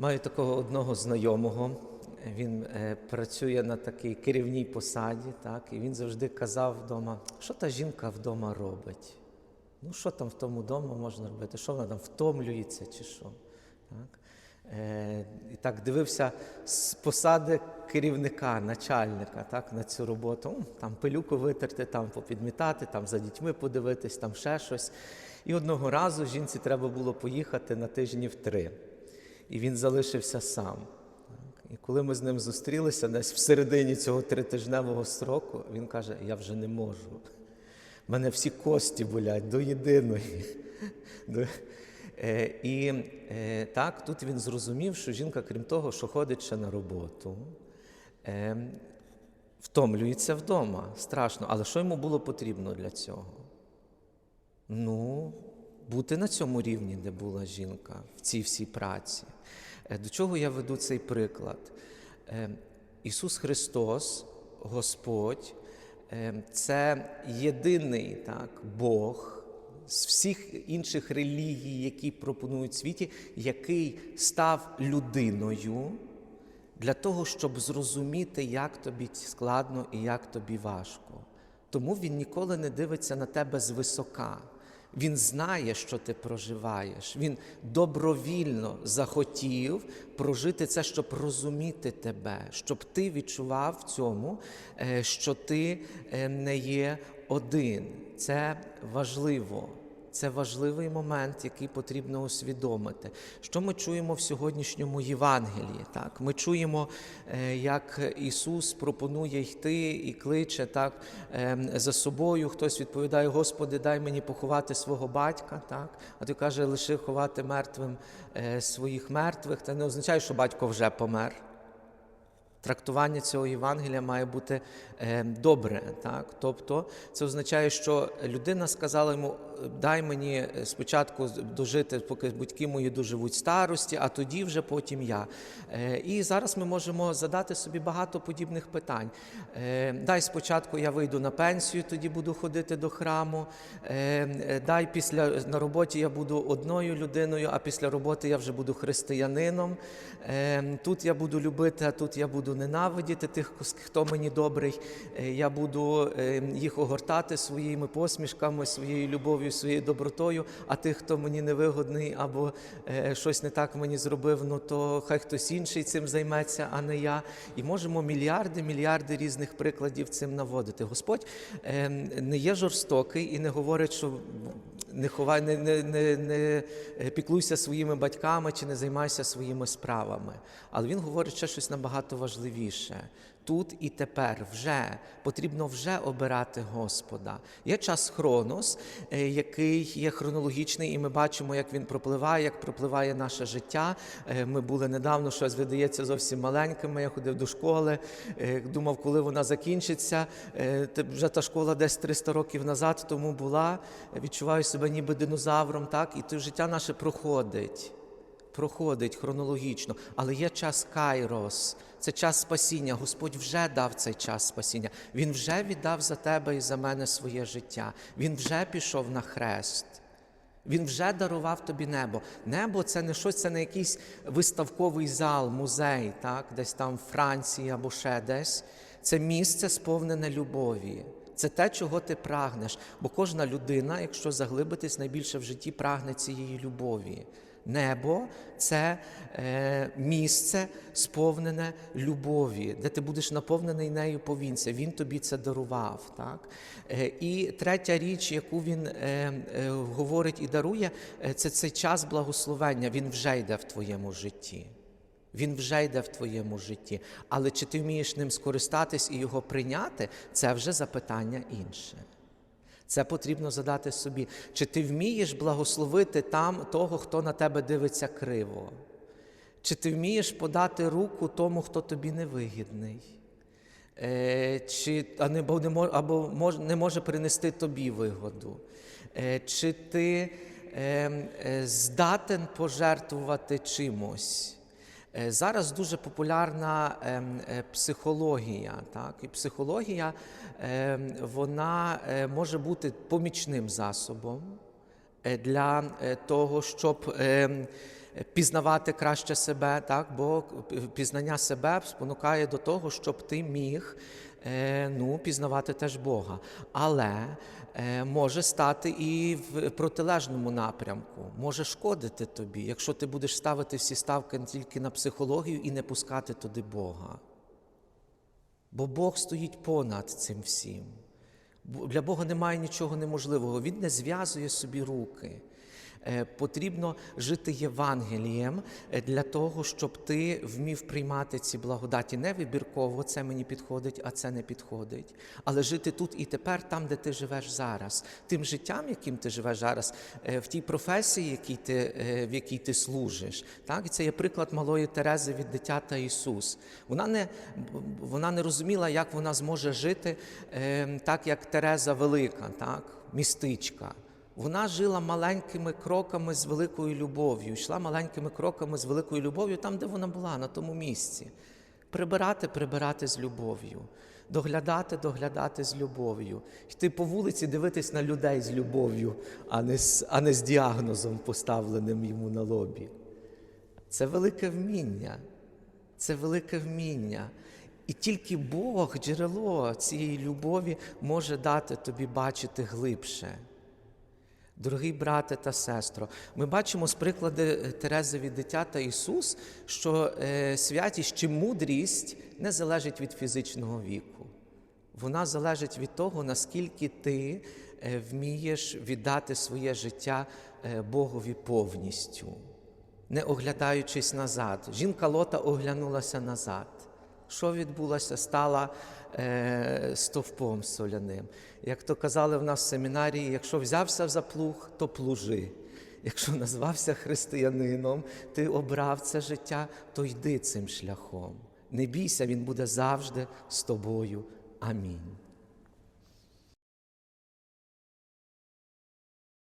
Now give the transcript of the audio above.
Маю такого одного знайомого. Він е, працює на такій керівній посаді, так, і він завжди казав вдома, що та жінка вдома робить. Ну, що там в тому вдома можна робити? Що вона там втомлюється чи що? Так? Е, і так дивився з посади керівника, начальника так, на цю роботу. Там пилюку витерти, там попідмітати, там за дітьми подивитись, там ще щось. І одного разу жінці треба було поїхати на тижнів три. І він залишився сам. І коли ми з ним зустрілися десь в середині цього тритижневого строку, він каже: Я вже не можу. У мене всі кості болять до єдиної. Е, І е, так, тут він зрозумів, що жінка, крім того, що ходить ще на роботу, е, втомлюється вдома. Страшно. Але що йому було потрібно для цього? Ну, бути на цьому рівні, де була жінка, в цій всій праці. Е, До чого я веду цей приклад? Е, Ісус Христос, Господь, е, це єдиний так, Бог з всіх інших релігій, які пропонують в світі, який став людиною для того, щоб зрозуміти, як тобі складно і як тобі важко. Тому він ніколи не дивиться на тебе звисока. Він знає, що ти проживаєш. Він добровільно захотів прожити це, щоб розуміти тебе, щоб ти відчував в цьому, е, що ти е, не є один. Це важливо. Це важливий момент, який потрібно усвідомити. Що ми чуємо в сьогоднішньому Євангелії? Так, ми чуємо, е, як Ісус пропонує йти і кличе так ем, за собою. Хтось відповідає: Господи, дай мені поховати свого батька. Так, а ти каже, лиши ховати мертвим е, своїх мертвих. Це не означає, що батько вже помер. Трактування цього Євангелія має бути е, добре. Так? Тобто це означає, що людина сказала йому: дай мені спочатку дожити, поки батьки мої доживуть старості, а тоді вже потім я. Е, і зараз ми можемо задати собі багато подібних питань. Е, дай спочатку я вийду на пенсію, тоді буду ходити до храму. Е, е, дай після на роботі я буду одною людиною, а після роботи я вже буду християнином. Е, тут я буду любити, а тут я буду ненавидіти тих, хто мені добрий. Е, Я буду е, їх огортати своїми посмішками, своєю любов'ю, своєю добротою. А тих, хто мені невигодний або е, щось не так мені зробив, ну то хай хтось інший цим займеться, а не я. І можемо мільярди, мільярди різних прикладів цим наводити. Господь е, не є жорстокий і не говорить, що не ховай, не, не, не, не піклуйся своїми батьками чи не займайся своїми справами. Але він говорить ще щось набагато важливіше. Тут і тепер вже потрібно вже обирати Господа. Є час Хронос, е, який є хронологічний, і ми бачимо, як він пропливає, як пропливає наше життя. Е, Ми були недавно, щось видається зовсім маленькими. Я ходив до школи, е, думав, коли вона закінчиться. Вже та школа десь 300 років назад тому була. Відчуваю себе ніби динозавром, так, і те життя наше проходить проходить хронологічно, але є час Кайрос, це час спасіння. Господь вже дав цей час спасіння. Він вже віддав за тебе і за мене своє життя. Він вже пішов на хрест. Він вже дарував тобі небо. Небо це не щось, це не якийсь виставковий зал, музей, так, десь там в Франції або ще десь. Це місце сповнене любові. Це те, чого ти прагнеш. Бо кожна людина, якщо заглибитись найбільше в житті, прагне цієї любові. Небо це е, місце сповнене любові, де ти будеш наповнений нею повінця. Він тобі це дарував. Так? Е, і третя річ, яку він е, е, говорить і дарує, е, це цей час благословення. Він вже йде в твоєму житті. Він вже йде в твоєму житті. Але чи ти вмієш ним скористатись і його прийняти, це вже запитання інше. Це потрібно задати собі. Чи ти вмієш благословити там того, хто на тебе дивиться криво? Чи ти вмієш подати руку тому, хто тобі невигідний? Е, чи, а не, бо не мож, або мож, не може принести тобі вигоду? Е, чи ти е, е, здатен пожертвувати чимось? Е, Зараз дуже популярна ем, е, психологія. Так? І психологія ем, вона е, може бути помічним засобом для того, щоб ем, пізнавати краще себе, так? бо пізнання себе спонукає до того, щоб ти міг е, ну, пізнавати теж Бога. Але е, може стати і в протилежному напрямку, може шкодити тобі, якщо ти будеш ставити всі ставки тільки на психологію і не пускати туди Бога. Бо Бог стоїть понад цим всім. Для Бога немає нічого неможливого. Він не зв'язує собі руки. Е, Потрібно жити Євангелієм е, для того, щоб ти вмів приймати ці благодаті. Не вибірково це мені підходить, а це не підходить. Але жити тут і тепер, там, де ти живеш зараз, тим життям, яким ти живеш зараз, е, в тій професії, якій ти, в якій ти служиш. Так? І це є приклад малої Терези від дитя та Ісус. Вона не, вона не розуміла, як вона зможе жити е, так, як Тереза Велика, так? містичка. Вона жила маленькими кроками з великою любов'ю, йшла маленькими кроками з великою любов'ю там, де вона була, на тому місці. Прибирати, прибирати з любов'ю, доглядати, доглядати з любов'ю, йти по вулиці, дивитись на людей з любов'ю, а не з, а не з діагнозом, поставленим йому на лобі. Це велике вміння. Це велике вміння. І тільки Бог, джерело цієї любові, може дати тобі бачити глибше. Дорогий брате та сестро, ми бачимо з приклади Терези від дитя та Ісус, що е, святість чи мудрість не залежить від фізичного віку. Вона залежить від того, наскільки ти е, вмієш віддати своє життя е, Богові повністю, не оглядаючись назад. Жінка Лота оглянулася назад. Що відбулося? Стала е, стовпом соляним. Як то казали в нас в семінарії, якщо взявся за плуг, то плужи. Якщо назвався християнином, ти обрав це життя, то йди цим шляхом. Не бійся, він буде завжди з тобою. Амінь.